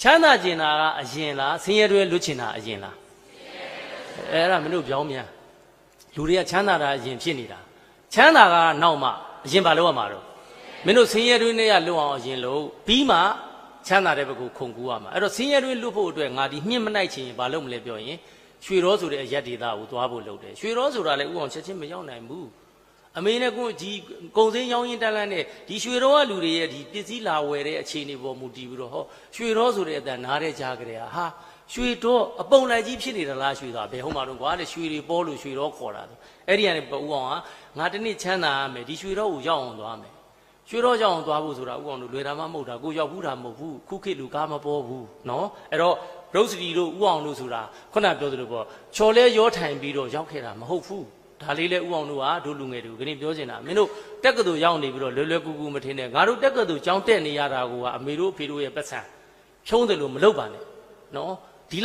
ချမ်းသာကျင်တာကအရင်လားဆင်းရဲတွေလွတ်ချင်တာအရင်လားအဲအဲ့ဒါမင်းတို့ပြောင်းမြန်လူတွေကချမ်းသာတာအရင်ဖြစ်နေတာချမ်းသာကနောက်မှအရင်ဘာလုပ်ရမှာတော့မင်းတို့ဆင်းရဲတွေနဲ့ရလွတ်အောင်အရင်လုပ်ပြီးမှချမ်းသာတဲ့ဘက်ကိုခုန်ကူးရမှာအဲ့တော့ဆင်းရဲတွေလွတ်ဖို့အတွက်ငါဒီညှင့်မနိုင်ချင်ရင်ဘာလုပ်မလဲပြောရင်ရွှေရောဆိုတဲ့အရက်ဒေတာကိုသွားဖို့လုပ်တယ်ရွှေရောဆိုတာလည်းဥအောင်ချက်ချင်းမရောက်နိုင်ဘူး အမေနဲ့ကိုဒီကုံစင်းရောင်းရင်တက်လန်းနဲ့ဒီရွှေရောကလူတွေရဲ့ဒီပစ္စည်းလာဝယ်တဲ့အခြေအနေပေါ်မူတည်ပြီးတော့ဟောရွှေရောဆိုတဲ့အတန်နားတဲ့ကြားကြတဲ့ဟာရွှေတော့အပုံလိုက်ကြီးဖြစ်နေတာလားရွှေသားဘယ်ဟုတ်မှာတော့ကွာတဲ့ရွှေတွေပေါ်လို့ရွှေရောခေါ်တာဆိုအဲ့ဒီကနေပူအောင်ဟာငါတနေ့ချမ်းသာရမယ်ဒီရွှေရောကိုရောက်အောင်သွားမယ်ရွှေရောရောက်အောင်သွားဖို့ဆိုတာဥအောင်တို့လွယ်တာမှမဟုတ်တာကိုရောက်ဘူးတာမဟုတ်ဘူးခုခေတ်လူကားမပေါ်ဘူးနော်အဲ့တော့ရုပ်စတီတို့ဥအောင်တို့ဆိုတာခုနပြောသလိုပေါ့ချော်လဲရောထိုင်ပြီးတော့ရောက်ခဲ့တာမဟုတ်ဘူး ဒါလေးလဲဥအောင်တို့ဟာတို့လူငယ်တွေကိုခဏပြောချင်တာမင်းတို့တက်ကတူရောက်နေပြီးတော့လွယ်လွယ်ကူကူမထင်နဲ့ငါတို့တက်ကတူကြောင်းတက်နေရတာကိုကအမေတို့အဖေတို့ရဲ့ပတ်စံဖြုံးတယ်လို့မလုပ်ပါနဲ့နော်ဒီ